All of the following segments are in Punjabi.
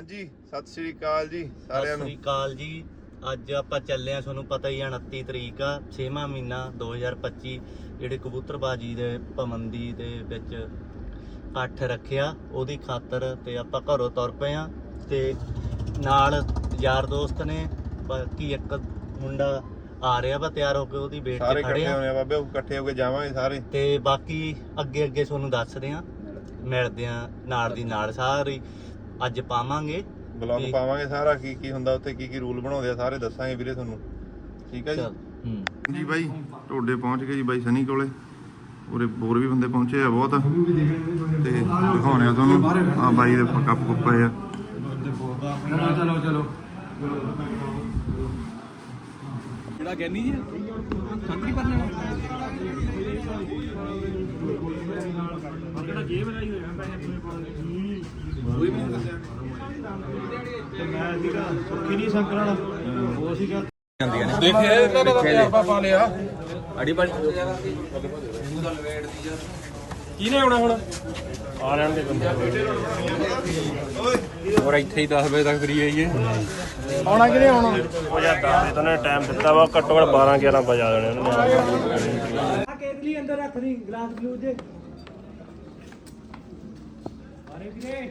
ਹਾਂਜੀ ਸਤਿ ਸ੍ਰੀ ਅਕਾਲ ਜੀ ਸਾਰਿਆਂ ਸਤਿ ਨੂੰ ਸ੍ਰੀ ਅਕਾਲ ਜੀ। ਅੱਜ ਆਪਾਂ ਚੱਲੇ ਆ ਤੁਹਾਨੂੰ ਪਤਾ ਹੀ ਆ 29 ਤਰੀਕ ਆ 6ਵਾਂ ਮਹੀਨਾ 2025 ਜਿਹੜੇ ਕਬੂਤਰਬਾਜੀ ਦੇ ਪਾਬੰਦੀ ਦੇ ਵਿੱਚ ਇਕੱਠ ਰੱਖਿਆ ਉਹਦੀ ਖਾਤਰ ਤੇ ਆਪਾਂ ਘਰੋਂ ਤੁਰ ਪਏ ਆ ਤੇ ਨਾਲ ਯਾਰ ਦੋਸਤ ਨੇ ਬਾਕੀ ਇੱਕ ਮੁੰਡਾ ਆ ਰਿਹਾ ਵਾ ਤਿਆਰ ਹੋ ਕੇ ਉਹਦੀ ਵੇਟ ਸਾਰੇ ਤੇ ਖੜੇ ਆ। ਆ ਬਾਬੇ ਇਕੱਠੇ ਹੋ ਕੇ ਜਾਵਾਂਗੇ ਸਾਰੇ। ਤੇ ਬਾਕੀ ਅੱਗੇ ਅੱਗੇ ਤੁਹਾਨੂੰ ਦੱਸਦੇ ਆ ਮਿਲਦੇ ਆ ਨਾਲ ਦੀ ਨਾਲ ਸਾਰੀ। ਅੱਜ ਪਾਵਾਂਗੇ। ਬਲੌਗ। ਪਾਵਾਂਗੇ ਸਾਰਾ ਕੀ ਕੀ ਹੁੰਦਾ ਉੱਥੇ ਕੀ ਕੀ ਰੂਲ ਬਣਾਉਂਦੇ ਆ ਸਾਰੇ ਦੱਸਾਂਗੇ ਵੀਰੇ ਤੁਹਾਨੂੰ। ਠੀਕ ਹੈ ਜੀ? ਚਲ ਹੂੰ। ਜੀ ਬਾਈ ਟੋਡੇ ਪਹੁੰਚ ਗਏ ਜੀ ਬਾਈ ਸਨੀ ਕੋਲੇ। ਉਰੇ ਹੋਰ ਵੀ ਬੰਦੇ ਪਹੁੰਚੇ ਆ ਬਹੁਤ। ਤੇ ਦਿਖਾਉਣੇ ਆ ਤੁਹਾਨੂੰ। ਆ ਬਾਈ ਦੇ ਕੱਪ ਕੁੱਪ ਪਏ ਆ ਚਲੋ ਚਲੋ ਜਿਹੜਾ ਗੈਨੀ ਜੀ ਸੰਤਰੀ ਪਰਨੇ ਜਿਹੜਾ ਜੇਬ ਲਾਈ ਹੋਇਆ ਪੈਸੇ ਪੂਰੇ ਪਾਉਣੇ ਕੋਈ ਵੀ ਨਹੀਂ ਦੱਸਿਆ। ਤੇ ਮੈਂ ਸੀਗਾ ਸੁੱਖੀ ਨਹੀਂ ਸੰਕਰ ਵਾਲਾ। ਉਹ ਸੀਗਾ ਦੇਖਿਆ ਇਹਨਾਂ ਦਾ ਤਜਰਬਾ ਪਾ ਲਿਆ। ਅੜੀ ਬੜੀ। ਕਿਹਨੇ ਆਉਣਾ ਹੁਣ? ਆ ਲੈਣ ਦੇ ਬੰਦੇ। ਹੋਰ ਇੱਥੇ ਹੀ 10 ਵਜੇ ਤੱਕ ਫਰੀ ਆਈਏ ਆਉਣਾ ਕਿਹਨੇ ਆਉਣਾ? ਉਹ ਯਾਰ 10 ਵਜੇ ਤਾਂ ਟਾਈਮ ਦਿੱਤਾ ਵਾ ਘੱਟੋ ਘੱਟ 12 11 ਵਜਾ ਦੇਣੇ ਉਹਨਾਂ। ਨੇ ਆ ਕੇਤਲੀ ਅੰਦਰ ਰੱਖ ਦੀ ਗਲਾਸ ਗਲੂਸ ਦੇ। ਅਰੇ ਵੀਰੇ।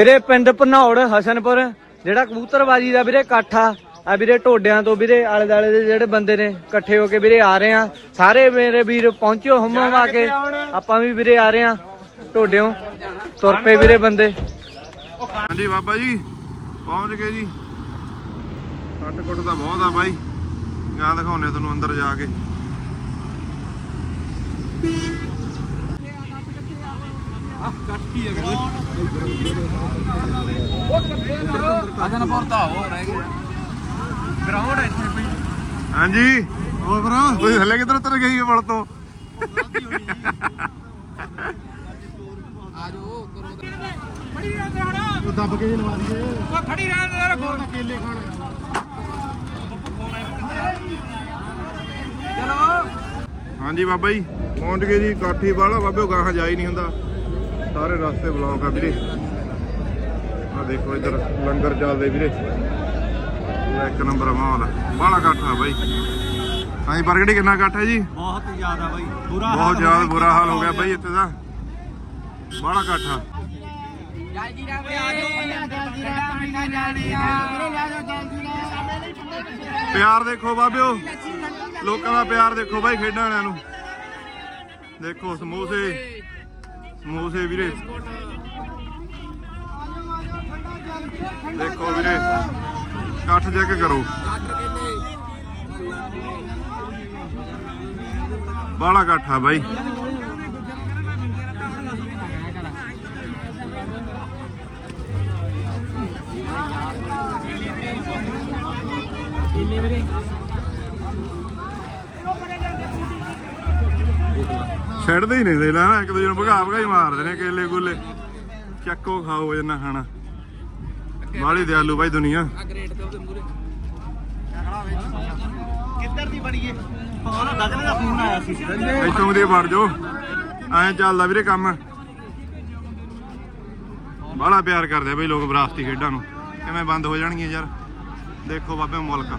ਵੀਰੇ ਪਿੰਡ ਭਨੌੜ ਹਸਨਪੁਰ ਜਿਹੜਾ ਕਬੂਤਰਬਾਜੀ ਦਾ ਵੀਰੇ ਇਕੱਠ ਆ। ਵੀਰੇ ਢੋਡਿਆਂ ਤੋਂ ਵੀਰੇ ਆਲੇ ਦਾਲੇ ਦੇ ਜਿਹੜੇ ਬੰਦੇ ਨੇ ਇਕੱਠੇ ਹੋ ਕੇ ਵੀਰੇ ਆ ਰਹੇ ਆ। ਸਾਰੇ ਮੇਰੇ ਵੀਰ ਪਹੁੰਚੋ ਹਮਮ ਆ ਕੇ ਆਪਾਂ ਵੀ ਵੀਰੇ ਆ ਰਹੇ ਆ ਢੋਡਿਓ। ਤੁਰ ਪਏ ਵੀਰੇ ਬੰਦੇ। ਹਾਂਜੀ ਬਾਬਾ ਜੀ ਪਹੁੰਚ ਗਏ ਜੀ। ਕੱਟ ਕੁੱਟ ਤਾਂ ਬਹੁਤ ਆ ਬਾਈ। ਗਾਂ ਦਿਖਾਉਣੇ ਤੁਹਾਨੂੰ ਅੰਦਰ ਜਾ ਕੇ। ਅਜਨਪੁਰ ਤਾਂ ਹੋ ਰਹਿ ਗਿਆ ਗਰਾਊਂਡ ਇੱਥੇ ਪਈ ਹਾਂਜੀ ਹੋਰ ਭਰਾ ਤੁਸੀਂ ਥੱਲੇ ਕਿੱਧਰ ਉਤਰ ਗਈ ਬਲ ਤੋਂ ਆਜੋ ਕਰੋ ਹਾਂਜੀ ਬਾਬਾ ਜੀ ਪਹੁੰਚ ਗਏ ਜੀ ਕਾਠੀ ਵਾਲਾ। ਬਾਬੇ ਉਹ ਗਾਹਾਂ ਜਾ ਹੀ ਨਹੀਂ ਹੁੰਦਾ। ਸਾਰੇ ਰਸਤੇ ਬਲੌਕ ਆ ਵੀਰੇ। ਆ ਦੇਖੋ ਇੱਧਰ ਲੰਗਰ ਚੱਲਦੇ ਵੀਰੇ। ਇੱਕ ਨੰਬਰ ਮਾਹੌਲ ਬਾਹਲਾ ਇਕੱਠ ਬਾਈ। ਹਾਂਜੀ ਬਰਗੜੀ ਕਿੰਨਾ ਇਕੱਠ ਹੈ ਜੀ? ਬਹੁਤ ਜ਼ਿਆਦਾ ਬਾਈ। ਬੁਰਾ ਬਹੁਤ ਜ਼ਿਆਦਾ ਬੁਰਾ ਹਾਲ ਹੋ ਗਿਆ ਬਾਈ ਇੱਥੇ ਦਾ ਬਾਹਲਾ ਇਕੱਠ ਆ। ਪਿਆਰ ਦੇਖੋ ਬਾਬਿਓ। ਲੋਕਾਂ ਦਾ ਪਿਆਰ ਦੇਖੋ ਬਾਈ ਖੇਡਾਂ ਵਾਲਿਆਂ ਨੂੰ। ਦੇਖੋ ਸਮੋਸੇ। ਸਮੋਸੇ ਵੀਰੇ। ਦੇਖੋ ਵੀਰੇ ਇਕੱਠ ਚੈੱਕ ਕਰੋ। ਬਾਹਲਾ ਇਕੱਠ ਆ ਬਾਈ। ਛੱਡਦੇ ਹੀ ਨਹੀਂ ਦੇ ਨਾ ਇੱਕ ਦੂਜੇ ਨੂੰ ਭਗਾ ਭਗਾ ਹੀ ਮਾਰਦੇ ਨੇ ਕੇਲੇ ਗੋਲੇ ਚੱਕੋ ਖਾਓ ਜਿੰਨਾ ਖਾਣਾ। ਬਾਹਲੀ ਦਿਆਲੂ ਬਾਈ ਦੁਨੀਆ। ਗ੍ਰੇਡ ਤੇ ਉਹਦੇ ਮੂਰੇ ਕਿੱਧਰ ਦੀ ਬੜੀਏ ਹਾਂ ਗਗਨ ਦਾ ਫੋਨ ਆਇਆ ਸੀ। ਇੱਥੋਂ ਦੀ ਵੜ ਜਾਓ। ਐਂ ਚੱਲਦਾ ਵੀਰੇ ਕੰਮ। ਬਾਹਲਾ ਪਿਆਰ ਕਰਦੇ ਆ ਬਈ ਲੋਕ ਵਿਰਾਸਤੀ ਖੇਡਾਂ ਨੂੰ। ਕਿਵੇਂ ਬੰਦ ਹੋ ਜਾਣਗੀਆਂ ਯਾਰ? ਦੇਖੋ ਬਾਬੇ ਮੁਲਕ।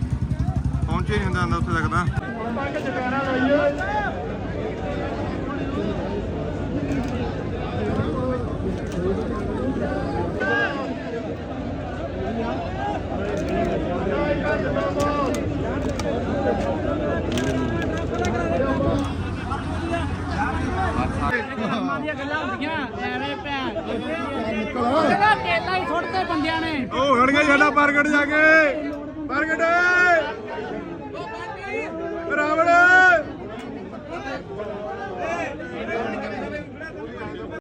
ਪਹੁੰਚੇ ਨਹੀਂ ਹੁੰਦਾ ਉੱਥੇ ਤੱਕ ਤਾਂ। ਹੀ ਸੁੱਟਦੇ ਬੰਦਿਆਂ ਨੇ ਉਹ ਖੜ ਗਿਆ ਸਾਡਾ ਪ੍ਰਗਟ ਜਾ ਕੇ। ਪ੍ਰਗਟ ਰਾਵਣ